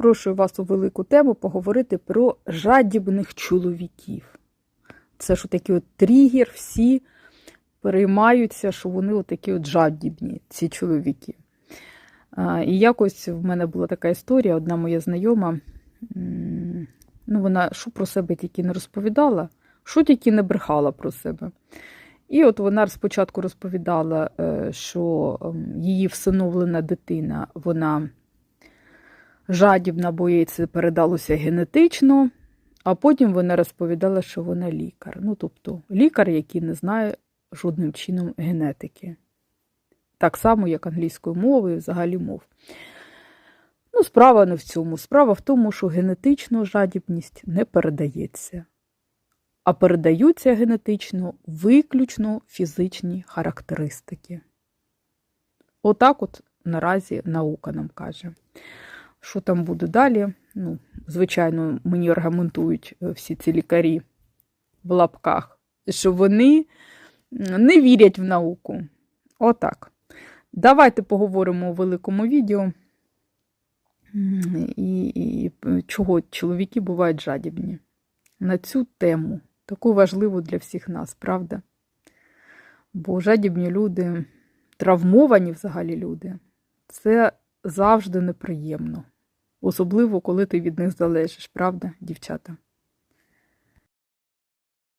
Запрошую вас у велику тему поговорити про жадібних чоловіків. Це ж такий от тригер, всі переймаються, що вони отакі от жадібні, ці чоловіки. І якось в мене була така історія, одна моя знайома, ну вона що про себе тільки не розповідала, що тільки не брехала про себе. І от вона спочатку розповідала, е, що ем, її всиновлена дитина, вона жадібна, бо це передалося генетично, а потім вона розповідала, що вона лікар. Ну, тобто лікар, який не знає жодним чином генетики. Так само, як англійської мови і взагалі мов. Ну, справа не в цьому. Справа в тому, що генетично жадібність не передається, а передаються генетично виключно фізичні характеристики. Отак от наразі наука нам каже. Що там буде далі? Ну, звичайно, мені аргументують е, всі ці лікарі в лапках, що вони не вірять в науку. Отак. Давайте поговоримо у великому відео. І, і чого чоловіки бувають жадібні. На цю тему, таку важливу для всіх нас, правда? Бо жадібні люди, травмовані взагалі люди, це завжди неприємно. Особливо, коли ти від них залежиш, правда, дівчата?